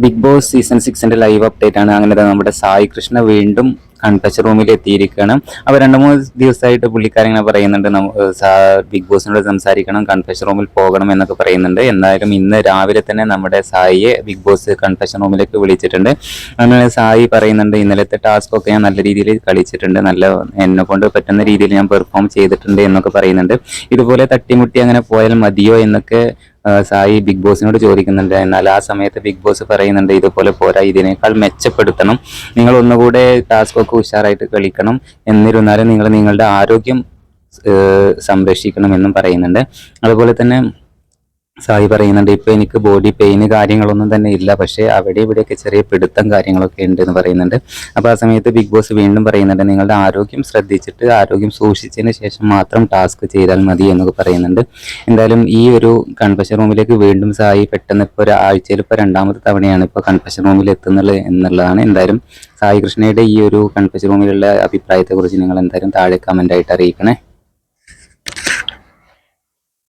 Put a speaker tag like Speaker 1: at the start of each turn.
Speaker 1: Big Boss season സിക്സിന്റെ live update ആണ്. അങ്ങനെ നമ്മുടെ സായി കൃഷ്ണ വീണ്ടും കൺഫെഷൻ റൂമിൽ എത്തിയിരിക്കുകയാണ് അപ്പോൾ രണ്ട് മൂന്ന് ദിവസമായിട്ട് പുള്ളിക്കാരിങ്ങനെ പറയുന്നുണ്ട് നമ്മ- സാ- ബിഗ് ബോസിനോട് സംസാരിക്കണം കൺഫെഷൻ റൂമിൽ പോകണം എന്നൊക്കെ പറയുന്നുണ്ട്. എന്തായാലും ഇന്ന് രാവിലെ തന്നെ നമ്മുടെ സായിയെ ബിഗ് ബോസ് കൺഫെഷൻ റൂമിലേക്ക് വിളിച്ചിട്ടുണ്ട്. അങ്ങനെ സായി പറയുന്നുണ്ട് ഇന്നലത്തെ ടാസ്ക് ഒക്കെ ഞാൻ നല്ല രീതിയിൽ കളിച്ചിട്ടുണ്ട്. നല്ല എന്നെ കൊണ്ട് പറ്റുന്ന രീതിയിൽ ഞാൻ പെർഫോം ചെയ്തിട്ടുണ്ട് എന്നൊക്കെ പറയുന്നുണ്ട്. ഇതുപോലെ തട്ടിമുട്ടി അങ്ങനെ പോയാൽ മതിയോ എന്നൊക്കെ സായി ബിഗ് ബോസിനോട് ചോദിക്കുന്നുണ്ട്. എന്നാൽ ആ സമയത്ത് ബിഗ് ബോസ് പറയുന്നുണ്ട് ഇതുപോലെ പോരാ ഇതിനേക്കാൾ മെച്ചപ്പെടുത്തണം. നിങ്ങൾ ഒന്നുകൂടെ ടാസ്ക് ഒക്കെ ഉഷാറായിട്ട് കളിക്കണം. എന്നിരുന്നാലും നിങ്ങൾ നിങ്ങളുടെ ആരോഗ്യം സംരക്ഷിക്കണം എന്നും പറയുന്നുണ്ട്. അതുപോലെ തന്നെ സായി പറയുന്നുണ്ട് ഇപ്പൊ എനിക്ക് ബോഡി പെയിന് കാര്യങ്ങളൊന്നും തന്നെ ഇല്ല. പക്ഷേ അവിടെ ഇവിടെയൊക്കെ ചെറിയ പിടുത്തം കാര്യങ്ങളൊക്കെ ഉണ്ട് എന്ന് പറയുന്നുണ്ട്. അപ്പോൾ ആ സമയത്ത് ബിഗ് ബോസ് വീണ്ടും പറയുന്നുണ്ട് നിങ്ങളുടെ ആരോഗ്യം ശ്രദ്ധിച്ചിട്ട് ആരോഗ്യം സൂക്ഷിച്ചതിന് ശേഷം മാത്രം ടാസ്ക് ചെയ്താൽ മതി എന്നൊക്കെ പറയുന്നുണ്ട്. എന്തായാലും ഈ ഒരു കൺഫഷൻ റൂമിലേക്ക് വീണ്ടും സായി പെട്ടെന്ന് ഇപ്പോൾ ഒരാഴ്ചയിൽ ഇപ്പോൾ രണ്ടാമത്തെ തവണയാണ് ഇപ്പോൾ കൺഫഷൻ റൂമിൽ എത്തുന്നത് എന്നുള്ളതാണ്. എന്തായാലും സായി കൃഷ്ണയുടെ ഈ ഒരു കൺഫഷൻ റൂമിലുള്ള അഭിപ്രായത്തെക്കുറിച്ച് നിങ്ങൾ എന്തായാലും താഴെ കമന്റ് ആയിട്ട് അറിയിക്കണേ.